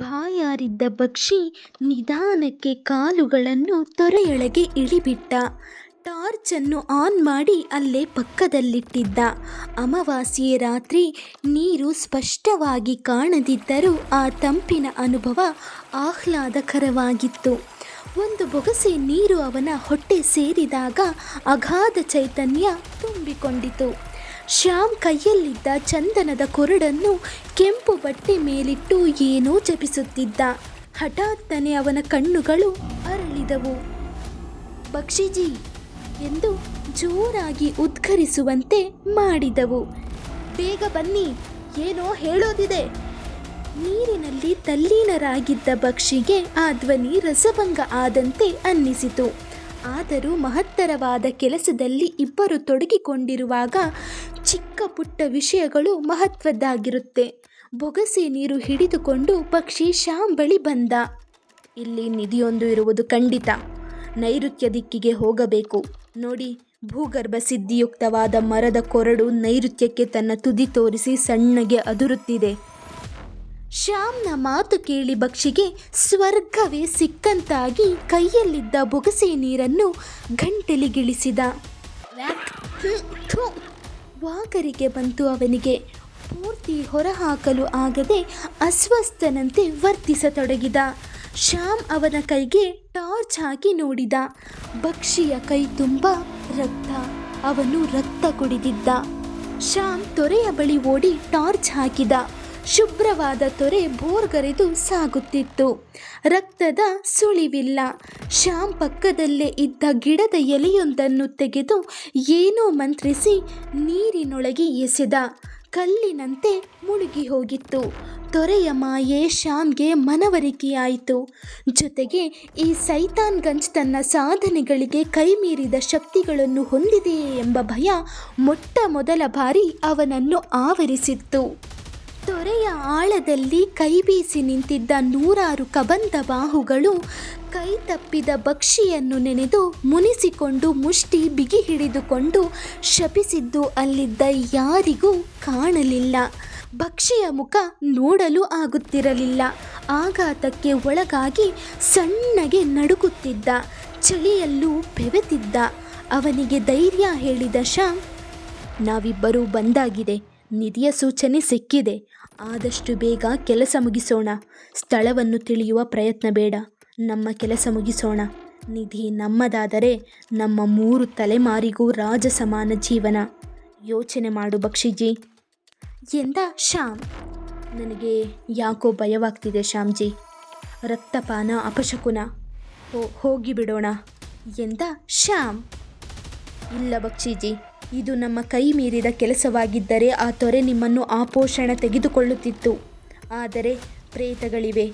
ಬಾಯಾರಿದ್ದ ಪಕ್ಷಿ ನಿಧಾನಕ್ಕೆ ಕಾಲುಗಳನ್ನು ತೊರೆಯೊಳಗೆ ಇಳಿಬಿಟ್ಟ. ಟಾರ್ಚನ್ನು ಆನ್ ಮಾಡಿ ಅಲ್ಲೇ ಪಕ್ಕದಲ್ಲಿಟ್ಟಿದ್ದ. ಅಮಾವಾಸ್ಯೆ ರಾತ್ರಿ ನೀರು ಸ್ಪಷ್ಟವಾಗಿ ಕಾಣದಿದ್ದರೂ ಆ ತಂಪಿನ ಅನುಭವ ಆಹ್ಲಾದಕರವಾಗಿತ್ತು. ಒಂದು ಬೊಗಸೆ ನೀರು ಅವನ ಹೊಟ್ಟೆ ಸೇರಿದಾಗ ಅಗಾಧ ಚೈತನ್ಯ ತುಂಬಿಕೊಂಡಿತು. ಶ್ಯಾಮ್ ಕೈಯಲ್ಲಿದ್ದ ಚಂದನದ ಕೊರಡನ್ನು ಕೆಂಪು ಬಟ್ಟೆ ಮೇಲಿಟ್ಟು ಏನೋ ಜಪಿಸುತ್ತಿದ್ದ. ಹಠಾತ್ತನೆ ಅವನ ಕಣ್ಣುಗಳು ಅರಳಿದವು. ಬಕ್ಷಿಜಿ ಎಂದು ಜೋರಾಗಿ ಉದ್ಘರಿಸುವಂತೆ ಮಾಡಿದವು. ಬೇಗ ಬನ್ನಿ, ಏನೋ ಹೇಳೋದಿದೆ. ನೀರಿನಲ್ಲಿ ತಲ್ಲೀನರಾಗಿದ್ದ ಪಕ್ಷಿಗೆ ಆ ಧ್ವನಿ ರಸಭಂಗ ಆದಂತೆ ಅನ್ನಿಸಿತು. ಆದರೂ ಮಹತ್ತರವಾದ ಕೆಲಸದಲ್ಲಿ ಇಬ್ಬರು ತೊಡಗಿಕೊಂಡಿರುವಾಗ ಚಿಕ್ಕ ಪುಟ್ಟ ವಿಷಯಗಳು ಮಹತ್ವದ್ದಾಗಿರುತ್ತೆ. ಬೊಗಸೆ ನೀರು ಹಿಡಿದುಕೊಂಡು ಪಕ್ಷಿ ಶ್ಯಾಮ್ ಬಳಿ ಬಂದ. ಇಲ್ಲಿ ನಿಧಿಯೊಂದು ಇರುವುದು ಖಂಡಿತ. ನೈಋತ್ಯ ದಿಕ್ಕಿಗೆ ಹೋಗಬೇಕು. ನೋಡಿ, ಭೂಗರ್ಭ ಸಿದ್ಧಿಯುಕ್ತವಾದ ಮರದ ಕೊರಡು ನೈಋತ್ಯಕ್ಕೆ ತನ್ನ ತುದಿ ತೋರಿಸಿ ಸಣ್ಣಗೆ ಅದುರುತ್ತಿದೆ. ಶ್ಯಾಮ್ನ ಮಾತು ಕೇಳಿ ಬಕ್ಷಿಗೆ ಸ್ವರ್ಗವೇ ಸಿಕ್ಕಂತಾಗಿ ಕೈಯಲ್ಲಿದ್ದ ಬೊಗಸೆ ನೀರನ್ನು ಗಂಟೆಲಿಗಿಳಿಸಿದ ವಾಕರಿಗೆ ಬಂತು ಅವನಿಗೆ. ಪೂರ್ತಿ ಹೊರಹಾಕಲು ಆಗದೆ ಅಸ್ವಸ್ಥನಂತೆ ವರ್ತಿಸತೊಡಗಿದ. ಶ್ಯಾಮ್ ಅವನ ಕೈಗೆ ಟಾರ್ಚ್ ಹಾಕಿ ನೋಡಿದ. ಬಕ್ಷಿಯ ಕೈ ತುಂಬ ರಕ್ತ, ಅವನು ರಕ್ತ ಕುಡಿದಿದ್ದ. ಶ್ಯಾಮ್ ತೊರೆಯ ಬಳಿ ಓಡಿ ಟಾರ್ಚ್ ಹಾಕಿದ. ಶುಭ್ರವಾದ ತೊರೆ ಬೋರ್ಗರೆದು ಸಾಗುತ್ತಿತ್ತು. ರಕ್ತದ ಸುಳಿವಿಲ್ಲ. ಶ್ಯಾಮ್ ಪಕ್ಕದಲ್ಲೇ ಇದ್ದ ಗಿಡದ ಎಲೆಯೊಂದನ್ನು ತೆಗೆದು ಏನೋ ಮಂತ್ರಿಸಿ ನೀರಿನೊಳಗೆ ಎಸೆದ. ಕಲ್ಲಿನಂತೆ ಮುಳುಗಿ ಹೋಗಿತ್ತು. ತೊರೆಯ ಮಾಯೆ ಶ್ಯಾಮ್ಗೆ ಮನವರಿಕೆಯಾಯಿತು. ಜೊತೆಗೆ ಈ ಸೈತಾನ್ಗಂಜ್ ತನ್ನ ಸಾಧನೆಗಳಿಗೆ ಕೈಮೀರಿದ ಶಕ್ತಿಗಳನ್ನು ಹೊಂದಿದೆಯೇ ಎಂಬ ಭಯ ಮೊಟ್ಟ ಮೊದಲ ಬಾರಿ ಅವನನ್ನು ಆವರಿಸಿತ್ತು. ತೊರೆಯ ಆಳದಲ್ಲಿ ಕೈಬೀಸಿ ನಿಂತಿದ್ದ ನೂರಾರು ಕಬಂಧ ಬಾಹುಗಳು ಕೈ ತಪ್ಪಿದ ಬಕ್ಷಿಯನ್ನು ನೆನೆದು ಮುನಿಸಿಕೊಂಡು ಮುಷ್ಟಿ ಬಿಗಿ ಹಿಡಿದುಕೊಂಡು ಶಪಿಸಿದ್ದು ಅಲ್ಲಿದ್ದ ಯಾರಿಗೂ ಕಾಣಲಿಲ್ಲ. ಬಕ್ಷಿಯ ಮುಖ ನೋಡಲು ಆಗುತ್ತಿರಲಿಲ್ಲ. ಆಘಾತಕ್ಕೆ ಒಳಗಾಗಿ ಸಣ್ಣಗೆ ನಡುಗುತ್ತಿದ್ದ, ಚಳಿಯಲ್ಲೂ ಬೆವೆತಿದ್ದ ಅವನಿಗೆ ಧೈರ್ಯ ಹೇಳಿದ ಶಾ ನಾವಿಬ್ಬರೂ ಬಂದಾಗಿದೆ. ನಿಧಿಯ ಸೂಚನೆ ಸಿಕ್ಕಿದೆ. ಆದಷ್ಟು ಬೇಗ ಕೆಲಸ ಮುಗಿಸೋಣ. ಸ್ಥಳವನ್ನು ತಿಳಿಯುವ ಪ್ರಯತ್ನ ಬೇಡ. ನಮ್ಮ ಕೆಲಸ ಮುಗಿಸೋಣ. ನಿಧಿ ನಮ್ಮದಾದರೆ ನಮ್ಮ ಮೂರು ತಲೆಮಾರಿಗೂ ರಾಜ ಸಮಾನ ಜೀವನ. ಯೋಚನೆ ಮಾಡು ಬಕ್ಷಿಜಿ ಎಂದ ಶ್ಯಾಮ್. ನನಗೆ ಯಾಕೋ ಭಯವಾಗ್ತಿದೆ ಶ್ಯಾಮ್ಜಿ. ರಕ್ತಪಾನ ಅಪಶಕುನ. ಹೋಗಿ ಬಿಡೋಣ ಎಂದ ಶ್ಯಾಮ್. ಇಲ್ಲ ಬಕ್ಷಿಜಿ ಇದು ನಮ್ಮ ಕೈ ಮೀರಿದ ಕೆಲಸವಾಗಿದ್ದರೆ ಆ ತೊರೆ ನಿಮ್ಮನ್ನು ಆಪೋಷಣ ತೆಗೆದುಕೊಳ್ಳುತ್ತಿತ್ತು. ಆದರೆ ಪ್ರೇತಗಳಿವೆ.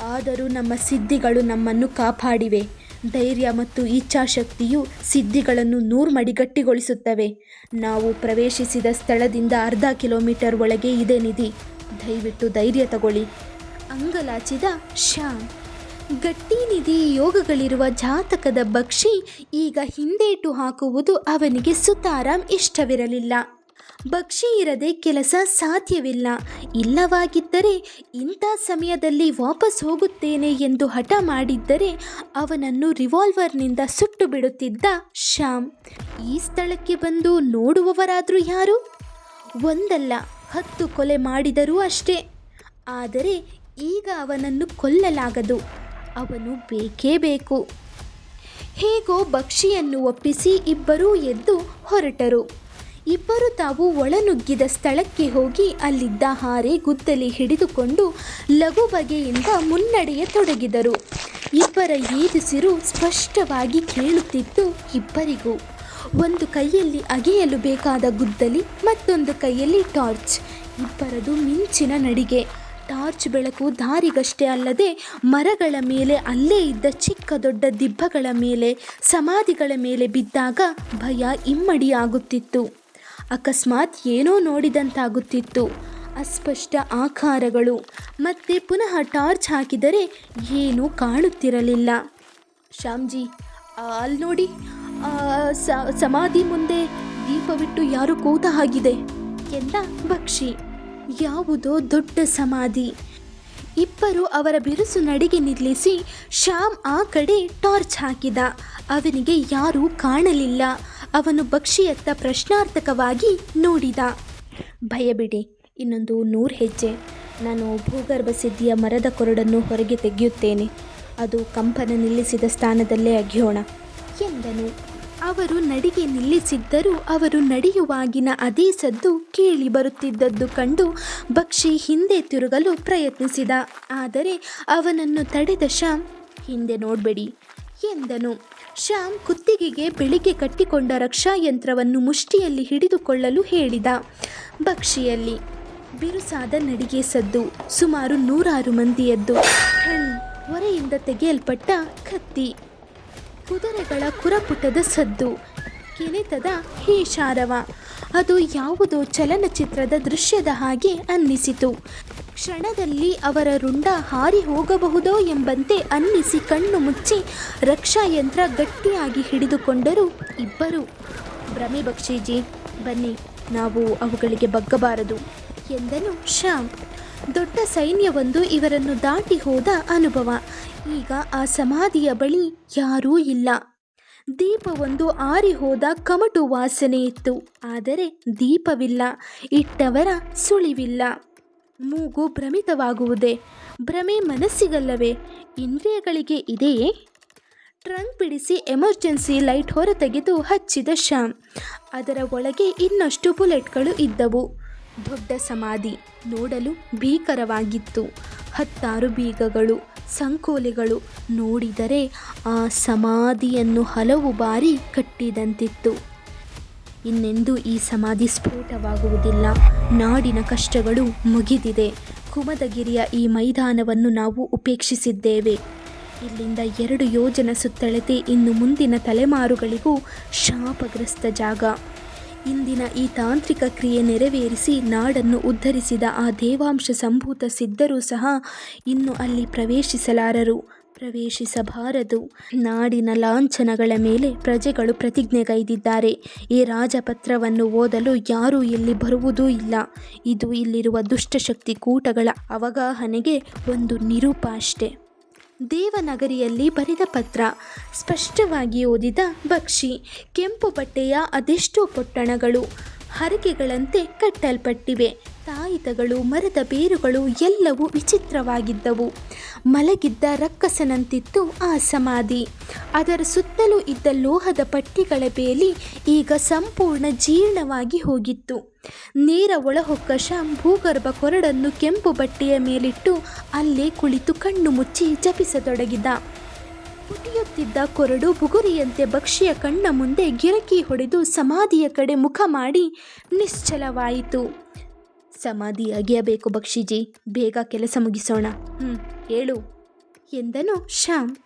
ಆದರೂ ನಮ್ಮ ಸಿದ್ಧಿಗಳು ನಮ್ಮನ್ನು ಕಾಪಾಡಿವೆ. ಧೈರ್ಯ ಮತ್ತು ಇಚ್ಛಾಶಕ್ತಿಯು ಸಿದ್ಧಿಗಳನ್ನು ನೂರು ಮಡಿಗಟ್ಟಿಗೊಳಿಸುತ್ತವೆ. ನಾವು ಪ್ರವೇಶಿಸಿದ ಸ್ಥಳದಿಂದ ಅರ್ಧ ಕಿಲೋಮೀಟರ್ ಒಳಗೆ ಇದೆ ನಿಧಿ. ದಯವಿಟ್ಟು ಧೈರ್ಯ ತಗೊಳ್ಳಿ. ಅಂಗಲಾಚಿದ ಶ್ಯಾಮ್. ಗಟ್ಟಿ ನಿಧಿ ಯೋಗಗಳಿರುವ ಜಾತಕದ ಬಕ್ಷಿ ಈಗ ಹಿಂದೇಟು ಹಾಕುವುದು ಅವನಿಗೆ ಸುತಾರಾಮ್ ಇಷ್ಟವಿರಲಿಲ್ಲ. ಬಕ್ಷಿ ಇರದೆ ಕೆಲಸ ಸಾಧ್ಯವಿಲ್ಲ. ಇಲ್ಲವಾಗಿದ್ದರೆ ಇಂಥ ಸಮಯದಲ್ಲಿ ವಾಪಸ್ ಹೋಗುತ್ತೇನೆ ಎಂದು ಹಠ ಮಾಡಿದ್ದರೆ ಅವನನ್ನು ರಿವಾಲ್ವರ್ನಿಂದ ಸುಟ್ಟು ಬಿಡುತ್ತಿದ್ದ ಶ್ಯಾಮ್. ಈ ಸ್ಥಳಕ್ಕೆ ಬಂದು ನೋಡುವವರಾದರೂ ಯಾರು? ಒಂದಲ್ಲ, ಹತ್ತು ಕೊಲೆ ಮಾಡಿದರೂ ಅಷ್ಟೇ. ಆದರೆ ಈಗ ಅವನನ್ನು ಕೊಲ್ಲಲಾಗದು. ಅವನು ಬೇಕೇ ಬೇಕು. ಹೇಗೋ ಬಕ್ಷಿಯನ್ನು ಒಪ್ಪಿಸಿ ಇಬ್ಬರೂ ಎದ್ದು ಹೊರಟರು. ಇಬ್ಬರು ತಾವು ಒಳನುಗ್ಗಿದ ಸ್ಥಳಕ್ಕೆ ಹೋಗಿ ಅಲ್ಲಿದ್ದ ಹಾರೆ ಗುದ್ದಲಿ ಹಿಡಿದುಕೊಂಡು ಲಘು ಬಗೆಯಿಂದ ಮುನ್ನಡೆಯತೊಡಗಿದರು ಇಬ್ಬರ ಏದುಸಿರು ಸ್ಪಷ್ಟವಾಗಿ ಕೇಳುತ್ತಿತ್ತು ಇಬ್ಬರಿಗೂ. ಒಂದು ಕೈಯಲ್ಲಿ ಅಗೆಯಲು ಬೇಕಾದ ಗುದ್ದಲಿ, ಮತ್ತೊಂದು ಕೈಯಲ್ಲಿ ಟಾರ್ಚ್. ಇಬ್ಬರದು ಮಿಂಚಿನ ನಡಿಗೆ. ಟಾರ್ಚ್ ಬೆಳಕು ದಾರಿಗಷ್ಟೇ ಅಲ್ಲದೆ ಮರಗಳ ಮೇಲೆ ಅಲ್ಲೇ ಇದ್ದ ಚಿಕ್ಕ ದೊಡ್ಡ ದಿಬ್ಬಗಳ ಮೇಲೆ, ಸಮಾಧಿಗಳ ಮೇಲೆ ಬಿದ್ದಾಗ ಭಯ ಇಮ್ಮಡಿಯಾಗುತ್ತಿತ್ತು. ಅಕಸ್ಮಾತ್ ಏನೋ ನೋಡಿದಂತಾಗುತ್ತಿತ್ತು. ಅಸ್ಪಷ್ಟ ಆಕಾರಗಳು. ಮತ್ತೆ ಪುನಃ ಟಾರ್ಚ್ ಹಾಕಿದರೆ ಏನೂ ಕಾಣುತ್ತಿರಲಿಲ್ಲ. ಶ್ಯಾಮ್ಜಿ ಅಲ್ಲಿ ನೋಡಿ. ಸಮಾಧಿ ಮುಂದೆ ದೀಪವಿಟ್ಟು ಯಾರು ಕೂತ ಹಾಗಿದೆ ಎಂದ ಬಕ್ಷಿ ಯಾವುದೋ ದೊಡ್ಡ ಸಮಾಧಿ. ಇಬ್ಬರು ಅವರ ಬಿರುಸು ನಡಿಗೆ ನಿಲ್ಲಿಸಿ ಶ್ಯಾಮ್ ಆ ಕಡೆ ಟಾರ್ಚ್ ಹಾಕಿದ. ಅವನಿಗೆ ಯಾರೂ ಕಾಣಲಿಲ್ಲ. ಅವನು ಬಕ್ಷಿಯತ್ತ ಪ್ರಶ್ನಾರ್ಥಕವಾಗಿ ನೋಡಿದ. ಭಯಬಿಡಿ ಇನ್ನೊಂದು ನೂರು ಹೆಜ್ಜೆ. ನಾನು ಭೂಗರ್ಭ ಸಿದ್ಧಿಯ ಮರದ ಕೊರಡನ್ನು ಹೊರಗೆ ತೆಗೆಯುತ್ತೇನೆ. ಅದು ಕಂಪನ ನಿಲ್ಲಿಸಿದ ಸ್ಥಾನದಲ್ಲೇ ಅಗಿಯೋಣ, ಎಂದನು. ಅವರು ನಡಿಗೆ ನಿಲ್ಲಿಸಿದ್ದರೂ ಅವರು ನಡೆಯುವಾಗಿನ ಅದೇ ಸದ್ದು ಕೇಳಿ ಬರುತ್ತಿದ್ದದ್ದು ಕಂಡು ಬಕ್ಷಿ ಹಿಂದೆ ತಿರುಗಲು ಪ್ರಯತ್ನಿಸಿದ. ಆದರೆ ಅವನನ್ನು ತಡೆದ ಶ್ಯಾಮ್, ಹಿಂದೆ ನೋಡಬೇಡಿ ಎಂದನು. ಶ್ಯಾಮ್ ಕುತ್ತಿಗೆಗೆ ಬೆಳಿಗ್ಗೆ ಕಟ್ಟಿಕೊಂಡ ರಕ್ಷಾ ಯಂತ್ರವನ್ನು ಮುಷ್ಟಿಯಲ್ಲಿ ಹಿಡಿದುಕೊಳ್ಳಲು ಹೇಳಿದ. ಬಕ್ಷಿಯಲ್ಲಿ ಬಿರುಸಾದ ನಡಿಗೆ ಸದ್ದು. ಸುಮಾರು ನೂರಾರು ಮಂದಿಯದ್ದು ಹೊರೆಯಿಂದ ತೆಗೆಯಲ್ಪಟ್ಟ ಕತ್ತಿ. ಕುದುರೆಗಳ ಕುರಪುಟದ ಸದ್ದು. ಕೆನೆತದ ಹೀಶಾರವ. ಅದು ಯಾವುದೋ ಚಲನಚಿತ್ರದ ದೃಶ್ಯದ ಹಾಗೆ ಅನ್ನಿಸಿತು. ಕ್ಷಣದಲ್ಲಿ ಅವರ ರುಂಡ ಹಾರಿ ಹೋಗಬಹುದೋ ಎಂಬಂತೆ ಅನ್ನಿಸಿ ಕಣ್ಣು ಮುಚ್ಚಿ ರಕ್ಷಾಯಂತ್ರ ಗಟ್ಟಿಯಾಗಿ ಹಿಡಿದುಕೊಂಡರು ಇಬ್ಬರು. ಭ್ರಮೆ ಬಕ್ಷೀಜಿ ಬನ್ನಿ, ನಾವು ಅವುಗಳಿಗೆ ಬಗ್ಗಬಾರದು ಎಂದನು ಶ್ಯಾಮ್. ದೊಡ್ಡ ಸೈನ್ಯವೊಂದು ಇವರನ್ನು ದಾಟಿ ಹೋದ ಅನುಭವ. ಈಗ ಆ ಸಮಾಧಿಯ ಬಳಿ ಯಾರೂ ಇಲ್ಲ. ದೀಪವೊಂದು ಆರಿ ಹೋದ ಕಮಟು ವಾಸನೆ ಇತ್ತು. ಆದರೆ ದೀಪವಿಲ್ಲ, ಇಟ್ಟವರ ಸುಳಿವಿಲ್ಲ. ಮೂಗು ಭ್ರಮಿತವಾಗುವುದೇ? ಭ್ರಮೆ ಮನಸ್ಸಿಗಲ್ಲವೇ? ಇಂದ್ರಿಯಗಳಿಗೆ ಇದೆಯೇ? ಟ್ರಂಕ್ ಬಿಡಿಸಿ ಎಮರ್ಜೆನ್ಸಿ ಲೈಟ್ ಹೊರತೆಗೆದು ಹಚ್ಚಿದ ಶ್ಯಾಮ್. ಅದರ ಒಳಗೆ ಇನ್ನಷ್ಟು ಬುಲೆಟ್ಗಳು ಇದ್ದವು. ದೊಡ್ಡ ಸಮಾಧಿ ನೋಡಲು ಭೀಕರವಾಗಿತ್ತು. ಹತ್ತಾರು ಬೀಗಗಳು, ಸಂಕೋಲೆಗಳು ನೋಡಿದರೆ ಆ ಸಮಾಧಿಯನ್ನು ಹಲವು ಬಾರಿ ಕಟ್ಟಿದಂತಿತ್ತು. ಇನ್ನೆಂದೂ ಈ ಸಮಾಧಿ ಸ್ಫೋಟವಾಗುವುದಿಲ್ಲ. ನಾಡಿನ ಕಷ್ಟಗಳು ಮುಗಿದಿದೆ. ಕುಮದಗಿರಿಯ ಈ ಮೈದಾನವನ್ನು ನಾವು ಉಪೇಕ್ಷಿಸಿದ್ದೇವೆ. ಇಲ್ಲಿಂದ ಎರಡು ಯೋಜನ ಸುತ್ತಳತೆ ಇನ್ನು ಮುಂದಿನ ತಲೆಮಾರುಗಳಿಗೂ ಶಾಪಗ್ರಸ್ತ ಜಾಗ. ಇಂದಿನ ಈ ತಾಂತ್ರಿಕ ಕ್ರಿಯೆ ನೆರವೇರಿಸಿ ನಾಡನ್ನು ಉದ್ಧರಿಸಿದ ಆ ದೇವಾಂಶ ಸಂಭೂತ ಸಿದ್ಧರೂ ಸಹ ಇನ್ನು ಅಲ್ಲಿ ಪ್ರವೇಶಿಸಲಾರರು. ಪ್ರವೇಶಿಸಬಾರದು. ನಾಡಿನ ಲಾಂಛನಗಳ ಮೇಲೆ ಪ್ರಜೆಗಳು ಪ್ರತಿಜ್ಞೆಗೈದಿದ್ದಾರೆ ಈ ರಾಜಪತ್ರವನ್ನು ಓದಲು ಯಾರೂ ಇಲ್ಲಿ ಬರುವುದೂ ಇಲ್ಲ. ಇದು ಇಲ್ಲಿರುವ ದುಷ್ಟಶಕ್ತಿ ಕೂಟಗಳ ಅವಗಾಹನೆಗೆ ಒಂದು ನಿರೂಪ ಅಷ್ಟೆ. ದೇವನಗರಿಯಲ್ಲಿ ಬರೆದ ಪತ್ರ. ಸ್ಪಷ್ಟವಾಗಿ ಓದಿದ ಬಕ್ಷಿ. ಕೆಂಪು ಬಟ್ಟೆಯ ಅದೆಷ್ಟೋ ಪೊಟ್ಟಣಗಳು. ಹರಕೆಗಳಂತೆ ಕಟ್ಟಲ್ಪಟ್ಟಿವೆ. ತಾಯಿತಗಳು, ಮರದ ಬೇರುಗಳು ಎಲ್ಲವೂ ವಿಚಿತ್ರವಾಗಿದ್ದವು. ಮಲಗಿದ್ದ ರಕ್ಕಸನಂತಿತ್ತು ಆ ಸಮಾಧಿ. ಅದರ ಸುತ್ತಲೂ ಇದ್ದ ಲೋಹದ ಪಟ್ಟಿಗಳ ಬೇಲಿ ಈಗ ಸಂಪೂರ್ಣ ಜೀರ್ಣವಾಗಿ ಹೋಗಿತ್ತು. ನೇರ ಒಳಹೊಕ್ಕ ಶ್ಯಾಮ್ ಭೂಗರ್ಭ ಕೊರಡನ್ನು ಕೆಂಪು ಬಟ್ಟೆಯ ಮೇಲಿಟ್ಟು ಅಲ್ಲೇ ಕುಳಿತು ಕಣ್ಣು ಮುಚ್ಚಿ ಜಪಿಸತೊಡಗಿದ. ಕುಟಿಯುತ್ತಿದ್ದ ಕೊರಡು ಬುಗುರಿಯಂತೆ ಭಕ್ಷಿಯ ಕಣ್ಣ ಮುಂದೆ ಗಿರಕಿ ಹೊಡೆದು ಸಮಾಧಿಯ ಕಡೆ ಮುಖ ಮಾಡಿ ನಿಶ್ಚಲವಾಯಿತು. ಸಮಾಧಿ ಅಗೆಯಬೇಕು ಬಕ್ಷಿಜಿ ಬೇಗ ಕೆಲಸ ಮುಗಿಸೋಣ. ಹ್ಞೂ ಹೇಳು. ಎಂದನು ಶ್ಯಾಮ್.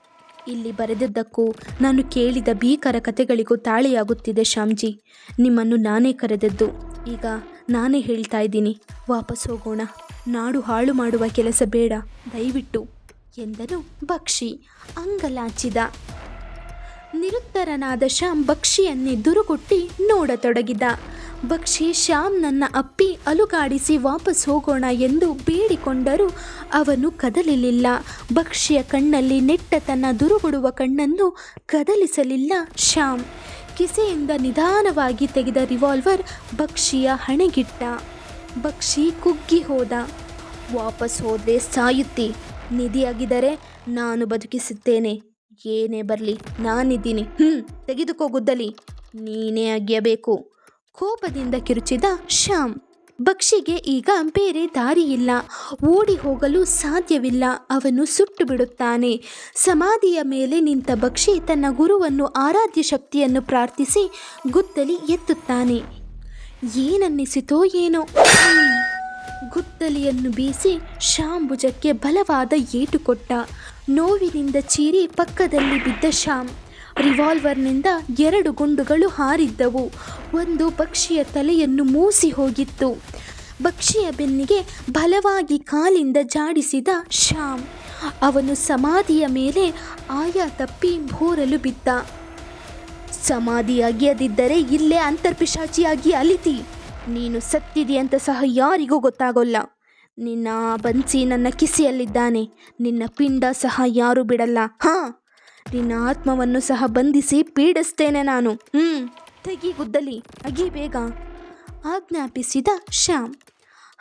ಇಲ್ಲಿ ಬರೆದದ್ದಕ್ಕೂ ನಾನು ಕೇಳಿದ ಭೀಕರ ಕಥೆಗಳಿಗೂ ತಾಳೆಯಾಗುತ್ತಿದೆ ಶ್ಯಾಮ್ಜಿ. ನಿಮ್ಮನ್ನು ನಾನೇ ಕರೆದದ್ದು. ಈಗ ನಾನೇ ಹೇಳ್ತಾ ಇದ್ದೀನಿ, ವಾಪಸ್ ಹೋಗೋಣ. ನಾಡು ಹಾಳು ಮಾಡುವ ಕೆಲಸ ಬೇಡ, ದಯವಿಟ್ಟು, ಎಂದನು ಬಕ್ಷಿ ಅಂಗಲಾಚಿದ. ನಿರುತ್ತರನಾದ ಶ್ಯಾಮ್ ಬಕ್ಷಿಯನ್ನೇ ದುರುಗುಟ್ಟಿ ನೋಡತೊಡಗಿದ. ಬಕ್ಷಿ ಶ್ಯಾಮ್ನನ್ನ ಅಪ್ಪಿ, ಅಲುಗಾಡಿಸಿ ವಾಪಸ್ ಹೋಗೋಣ ಎಂದು ಬೇಡಿಕೊಂಡರೂ ಅವನು ಕದಲಿಲಿಲ್ಲ. ಬಕ್ಷಿಯ ಕಣ್ಣಲ್ಲಿ ನೆಟ್ಟ ತನ್ನ ದುರುಗುಡುವ ಕಣ್ಣನ್ನು ಕದಲಿಸಲಿಲ್ಲ ಶ್ಯಾಮ್. ಕಿಸೆಯಿಂದ ನಿಧಾನವಾಗಿ ತೆಗೆದ ರಿವಾಲ್ವರ್ ಬಕ್ಷಿಯ ಹಣೆಗಿಟ್ಟ. ಬಕ್ಷಿ ಕುಗ್ಗಿ ಹೋದ. ವಾಪಸ್ ಹೋದ್ರೆ ಸಾಯುತ್ತಿ. ನಿಧಿಯಾಗಿದ್ದರೆ ನಾನು ಬದುಕಿಸುತ್ತೇನೆ. ಏನೇ ಬರಲಿ, ನಾನಿದ್ದೀನಿ. ಹ್ಞೂ ತೆಗೆದುಕೋ ಗುದ್ದಲಿ. ನೀನೇ ಅಗಿಯಬೇಕು. ಕೋಪದಿಂದ ಕಿರುಚಿದ ಶ್ಯಾಮ್. ಬಕ್ಷಿಗೆ ಈಗ ಬೇರೆ ದಾರಿಯಿಲ್ಲ. ಓಡಿ ಹೋಗಲು ಸಾಧ್ಯವಿಲ್ಲ. ಅವನು ಸುಟ್ಟು ಬಿಡುತ್ತಾನೆ ಸಮಾಧಿಯ ಮೇಲೆ ನಿಂತ ಬಕ್ಷಿ ತನ್ನ ಗುರುವನ್ನು ಆರಾಧ್ಯ ಶಕ್ತಿಯನ್ನು ಪ್ರಾರ್ಥಿಸಿ ಗುದ್ದಲಿ ಎತ್ತುತ್ತಾನೆ. ಏನನ್ನಿಸಿತೋ ಏನೋ. ಗುದ್ದಲಿಯನ್ನು ಬೀಸಿ ಶಾಂಭುಜಕ್ಕೆ ಭುಜಕ್ಕೆ ಬಲವಾದ ಏಟು ಕೊಟ್ಟ. ನೋವಿನಿಂದ ಚೀರಿ ಪಕ್ಕದಲ್ಲಿ ಬಿದ್ದ ಶ್ಯಾಮ್. ರಿವಾಲ್ವರ್ನಿಂದ ಎರಡು ಗುಂಡುಗಳು ಹಾರಿದ್ದವು. ಒಂದು ಪಕ್ಷಿಯ ತಲೆಯನ್ನು ಮೂಸಿ ಹೋಗಿತ್ತು. ಪಕ್ಷಿಯ ಬೆನ್ನಿಗೆ ಬಲವಾಗಿ ಕಾಲಿಂದ ಜಾಡಿಸಿದ ಶ್ಯಾಮ್. ಅವನು ಸಮಾಧಿಯ ಮೇಲೆ ಆಯ ತಪ್ಪಿ ಬೋರಲು ಬಿದ್ದ. ಸಮಾಧಿ ಅಗಿಯದಿದ್ದರೆ ಇಲ್ಲೇ ಅಂತರ್ಪಿಶಾಚಿಯಾಗಿ ಅಲಿತಿ. ನೀನು ಸತ್ತಿದಿ ಅಂತ ಸಹ ಯಾರಿಗೂ ಗೊತ್ತಾಗೋಲ್ಲ. ನಿನ್ನ ಬನ್ಸಿ ನನ್ನ ಕಿಸಿಯಲ್ಲಿದ್ದಾನೆ. ನಿನ್ನ ಪಿಂಡ ಸಹ ಯಾರೂ ಬಿಡಲ್ಲ. ಹಾ. ನಿನ್ನ ಆತ್ಮವನ್ನು ಸಹ ಬಂಧಿಸಿ ಪೀಡಿಸ್ತೇನೆ ನಾನು. ಹ್ಮ್. ತೆಗಿ ಗುದ್ದಲಿ. ಅಗಿ ಬೇಗ. ಆಜ್ಞಾಪಿಸಿದ ಶ್ಯಾಮ್.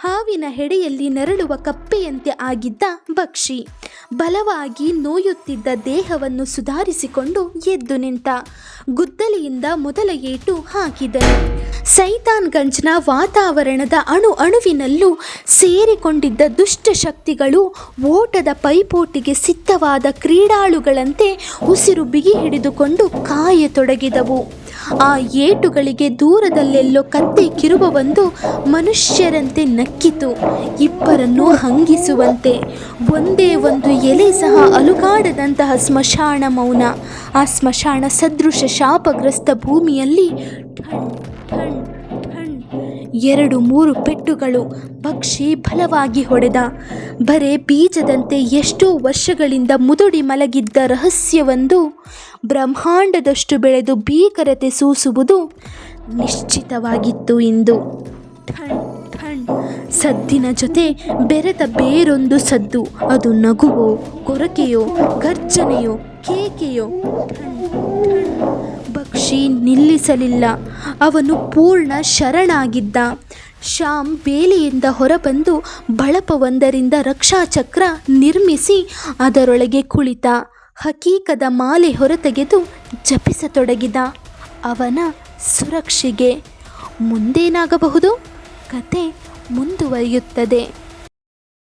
ಹಾವಿನ ಹೆಡೆಯಲ್ಲಿ ನರಳುವ ಕಪ್ಪೆಯಂತೆ ಆಗಿದ್ದ ಬಕ್ಷಿ ಬಲವಾಗಿ ನೋಯುತ್ತಿದ್ದ ದೇಹವನ್ನು ಸುಧಾರಿಸಿಕೊಂಡು ಎದ್ದು ನಿಂತ ಗುದ್ದಲಿಯಿಂದ ಮೊದಲ ಏಟು ಹಾಕಿದನು. ಸೈತಾನ್ಗಂಜ್ನ ವಾತಾವರಣದ ಅಣು ಅಣುವಿನಲ್ಲೂ ಸೇರಿಕೊಂಡಿದ್ದ ದುಷ್ಟಶಕ್ತಿಗಳು ಓಟದ ಪೈಪೋಟಿಗೆ ಸಿದ್ಧವಾದ ಕ್ರೀಡಾಳುಗಳಂತೆ ಉಸಿರು ಬಿಗಿ ಹಿಡಿದುಕೊಂಡು ಕಾಯತೊಡಗಿದವು. ಆ ಏಟುಗಳಿಗೆ ದೂರದಲ್ಲೆಲ್ಲೋ ಕತ್ತೆ ಕಿರುಬ ಮನುಷ್ಯರಂತೆ ಮನುಷ್ಯರಂತೆ ನಕ್ಕಿತು ಇಬ್ಬರನ್ನು ಹಂಗಿಸುವಂತೆ ಒಂದೇ ಒಂದು ಎಲೆ ಸಹ ಅಲುಗಾಡದಂತಹ ಸ್ಮಶಾನ ಮೌನ. ಆ ಸ್ಮಶಾನ ಸದೃಶ ಶಾಪಗ್ರಸ್ತ ಭೂಮಿಯಲ್ಲಿ ಠಣ್ ಠಣ್ ಠಣ್ ಎರಡು ಮೂರು ಪೆಟ್ಟುಗಳು ಪಕ್ಷಿ ಬಲವಾಗಿ ಹೊಡೆದ. ಬರೇ ಬೀಜದಂತೆ ಎಷ್ಟೋ ವರ್ಷಗಳಿಂದ ಮುದುಡಿ ಮಲಗಿದ್ದ ರಹಸ್ಯವೊಂದು ಬ್ರಹ್ಮಾಂಡದಷ್ಟು ಬೆಳೆದು ಭೀಕರತೆ ಸೂಸುವುದು ನಿಶ್ಚಿತವಾಗಿತ್ತು ಇಂದು. ಠಣ್ ಸದ್ದಿನ ಜೊತೆ ಬೆರೆತ ಬೇರೊಂದು ಸದ್ದು. ಅದು ನಗುವೋ, ಕೊರಕೆಯೋ, ಗರ್ಜನೆಯೋ, ಕೇಕೆಯೋ? ಪಕ್ಷಿ ನಿಲ್ಲಿಸಲಿಲ್ಲ. ಅವನು ಪೂರ್ಣ ಶರಣಾಗಿದ್ದ. ಶ್ಯಾಮ್ ಬೇಲಿಯಿಂದ ಹೊರಬಂದು ಬಳಪವೊಂದರಿಂದ ರಕ್ಷಾಚಕ್ರ ನಿರ್ಮಿಸಿ ಅದರೊಳಗೆ ಕುಳಿತ. ಹಕೀಕದ ಮಾಲೆ ಹೊರತೆಗೆದು ಜಪಿಸತೊಡಗಿದ. ಅವನ ಸುರಕ್ಷೆಗೆ ಮುಂದೇನಾಗಬಹುದು? ಕತೆ ಮುಂದುವರಿಯುತ್ತದೆ.